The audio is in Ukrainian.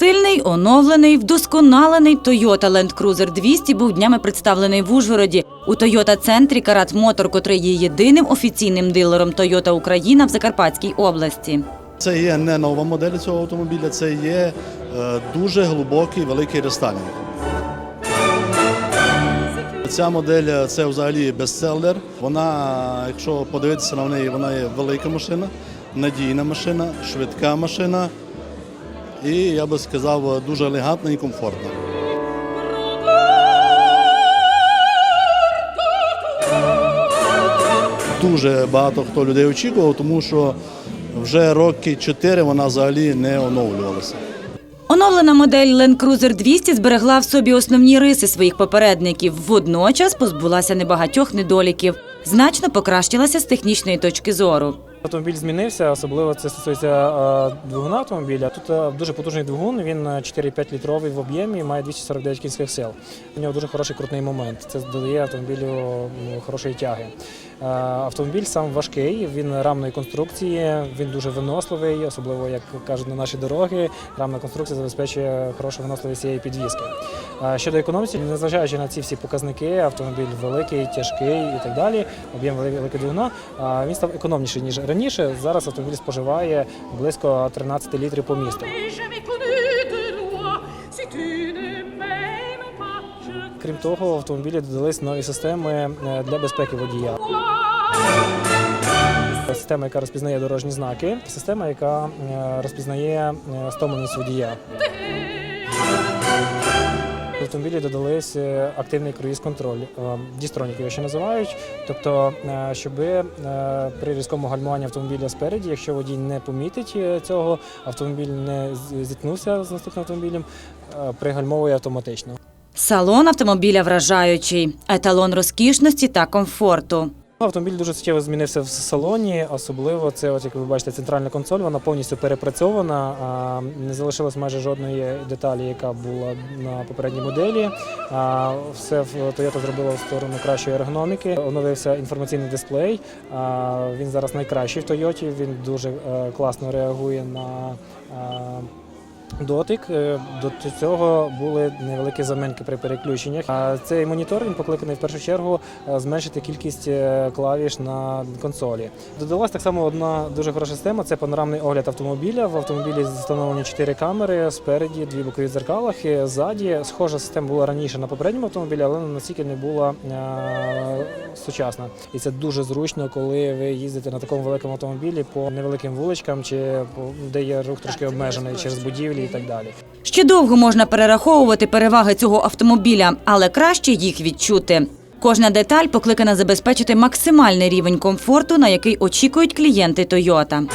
Стильний, оновлений, вдосконалений Toyota Land Cruiser 200 був днями представлений в Ужгороді. У Toyota центрі Карат Мотор, котрий є єдиним офіційним дилером Toyota Україна в Закарпатській області. Це є не нова модель цього автомобіля, це є е, дуже глибокий великий рестайлінг. Ця модель е, це взагалі бестселер. Вона, якщо подивитися на неї, вона є велика машина, надійна машина, швидка машина і я би сказав, дуже елегантна і комфортна. Дуже багато хто людей очікував, тому що вже роки 4 вона взагалі не оновлювалася. Оновлена модель Land Cruiser 200 зберегла в собі основні риси своїх попередників. Водночас позбулася небагатьох недоліків. Значно покращилася з технічної точки зору. Автомобіль змінився, особливо це стосується е, двигуна автомобіля. Тут е, дуже потужний двигун, він е, 4,5 літровий в об'ємі, має 249 кінських сил. У нього дуже хороший крутний момент. Це додає автомобілю ну, хорошої тяги. Е, Автомобіль сам важкий, він рамної конструкції, він дуже виносливий, особливо як кажуть на наші дороги. Рамна конструкція забезпечує хорошу виносливість цієї підвіски. Е, Щодо економності, незважаючи на ці всі показники, автомобіль великий, тяжкий і так далі, об'єм великий двигуна, е, він став економніший ніж раніше. Зараз автомобіль споживає близько 13 літрів по місту. Крім того, в автомобілі додались нові системи е, для безпеки водія. Система, яка розпізнає дорожні знаки, система, яка е, розпізнає е, стомленість водія. В автомобілі додались активний круїз-контроль, дістронік його ще називають. Тобто, щоб при різкому гальмуванні автомобіля спереді, якщо водій не помітить цього, автомобіль не зіткнувся з наступним автомобілем, пригальмовує автоматично. Салон автомобіля вражаючий, еталон розкішності та комфорту. Автомобіль дуже суттєво змінився в салоні, особливо це, от як ви бачите, центральна консоль, вона повністю перепрацьована. Не залишилось майже жодної деталі, яка була на попередній моделі. Все в Toyota зробила в сторону кращої ергономіки. Оновився інформаційний дисплей. Він зараз найкращий в Toyota, Він дуже е, класно реагує на. Дотик Е, до цього були невеликі заминки при переключеннях. Цей монітор він покликаний в першу чергу е, зменшити кількість е, клавіш на консолі. Додалась так само одна дуже хороша система це панорамний огляд автомобіля. В автомобілі встановлені чотири камери спереді, дві бокові дзеркала, і ззаді. Схожа система була раніше на попередньому автомобілі, але настільки не була сучасна. І це дуже зручно, коли ви їздите на такому великому автомобілі по невеликим вуличкам, чи де є рух трошки обмежений через будівлі і так далі. Ще довго можна перераховувати переваги цього автомобіля, але краще їх відчути. Кожна деталь покликана забезпечити максимальний рівень комфорту, на який очікують клієнти Toyota.